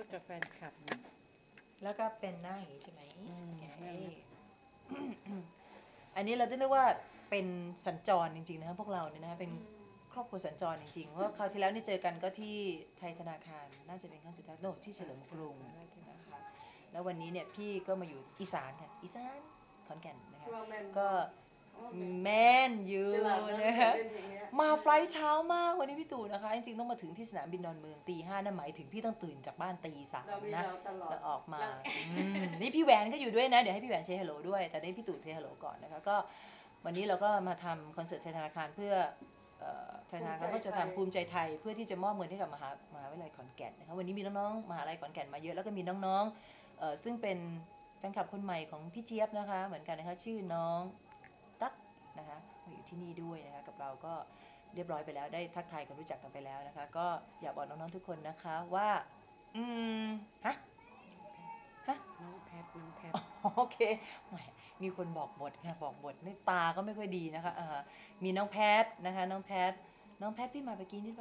พูดกับแฟนคลับอยู่แล้วก็เป็นหน้าอย่างนี้ใช่ไหมอืมโอเคนั่นแหละ อันนี้เราต้องเรียกว่าเป็นสัญจรจริงๆนะครับพวกเราเนี่ยนะเป็นครอบครัวสัญจรจริงๆเพราะว่าคราวที่แล้วนี่เจอกันก็ที่ไทยธนาคาร น่าจะเป็นครั้งสุดท้ายโน่ที่เฉลิมกรุงนะคะแล้ววันนี้เนี่ยพี่ก็มาอยู่อีสานค่ะอีสานขอนแก่นนะคะ ก็ แมนยูนะคะ มาไฟลท์เช้ามากวันนี้พี่ตู่นะคะ จริงๆต้องมาถึงที่สนามบินดอนเมืองตีห้านั่นหมายถึงพี่ต้องตื่นจากบ้านตีสามเรามีนะเราตลอดแล้วออกมาอืมนี่พี่แหวนก็อยู่ด้วยนะ เดี๋ยวให้พี่แหวนเซฮัลโหลด้วย แต่ได้พี่ตู่เซฮัลโหลก่อนนะคะก็วันนี้เราก็มาทำคอนเสิร์ตไทยธนาคารเพื่อเอ่อไทยธนาคารก็จะทำภูมิใจไทยเพื่อที่จะมอบเงินให้กับมหามหาวิทยาลัยขอนแก่นนะคะวันนี้มีน้องๆมหาวิทยาลัยขอนแก่นมาเยอะแล้วก็มีน้องๆเอ่อซึ่งเป็นแฟนคลับคนใหม่ของพี่เจี๊ยบนะคะ เหมือนกันนะคะชื่อน้องตั๊กนะคะมาอยู่ ที่นี่ด้วยนะคะกับเราก็เรียบร้อยไปแล้ว ได้ทักทายกันรู้จักกันไปแล้วนะคะ ก็อยากบอกน้องๆทุกคนนะคะว่า อืมฮะน้องแพทน้องแพทโอเคแหมมีคนบอกบทค่ะบอกบทนี่ตาก็ไม่ค่อยดีนะคะอ่ามีน้องแพทนะคะ น้องแพทน้องแพทพี่มาเมื่อกี้นี่เปล่า